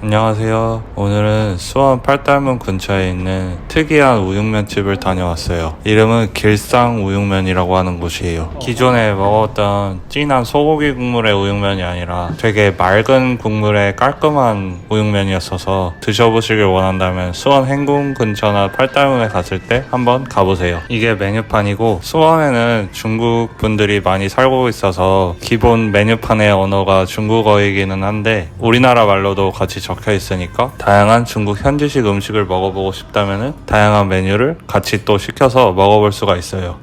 안녕하세요. 오늘은 수원 팔달문 근처에 있는 특이한 우육면 집을 다녀왔어요. 이름은 길상 우육면이라고 하는 곳이에요. 기존에 먹었던 진한 소고기 국물의 우육면이 아니라 되게 맑은 국물의 깔끔한 우육면이었어서 드셔보시길 원한다면 수원 행궁 근처나 팔달문에 갔을 때 한번 가보세요. 이게 메뉴판이고 수원에는 중국 분들이 많이 살고 있어서 기본 메뉴판의 언어가 중국어이기는 한데 우리나라 말로도 같이 적혀 있으니까 다양한 중국 현지식 음식을 먹어보고 싶다면은 다양한 메뉴를 같이 또 시켜서 먹어볼 수가 있어요.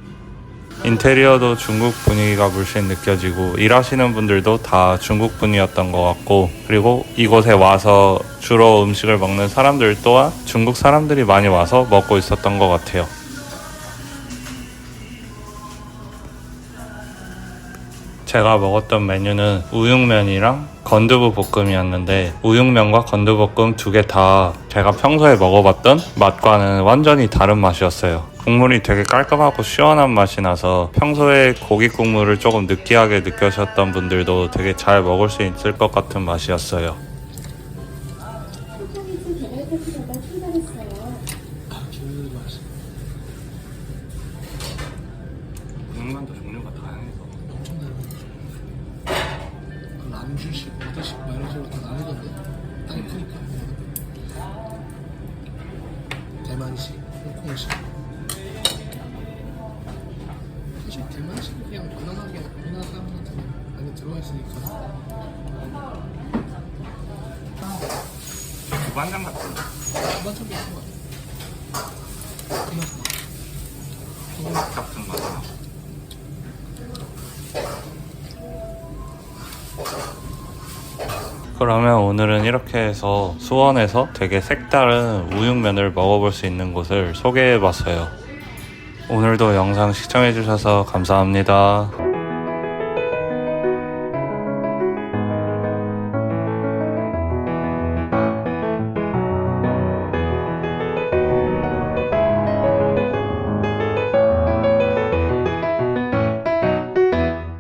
인테리어도 중국 분위기가 물씬 느껴지고 일하시는 분들도 다 중국 분이었던 것 같고 그리고 이곳에 와서 주로 음식을 먹는 사람들 또한 중국 사람들이 많이 와서 먹고 있었던 것 같아요. 제가 먹었던 메뉴는 우육면이랑 건두부 볶음이었는데 우육면과 건두볶음 두 개 다 제가 평소에 먹어봤던 맛과는 완전히 다른 맛이었어요. 국물이 되게 깔끔하고 시원한 맛이 나서 평소에 고기 국물을 조금 느끼하게 느껴셨던 분들도 되게 잘 먹을 수 있을 것 같은 맛이었어요. 5주씩, 5대씩 막 이런 식으로 다 나누던데? 땅이 크니까. 대만식, 홍콩식. 사실 대만식 그냥 무난하게 우리나라 사람한테 안에 들어와 있으니까. 두반장 같은 거? 무반찬도 있는 거 같아. 대만식 밥 같은 거 그러면 오늘은 이렇게 해서 수원에서 되게 색다른 우육면을 먹어볼 수 있는 곳을 소개해 봤어요. 오늘도 영상 시청해 주셔서 감사합니다.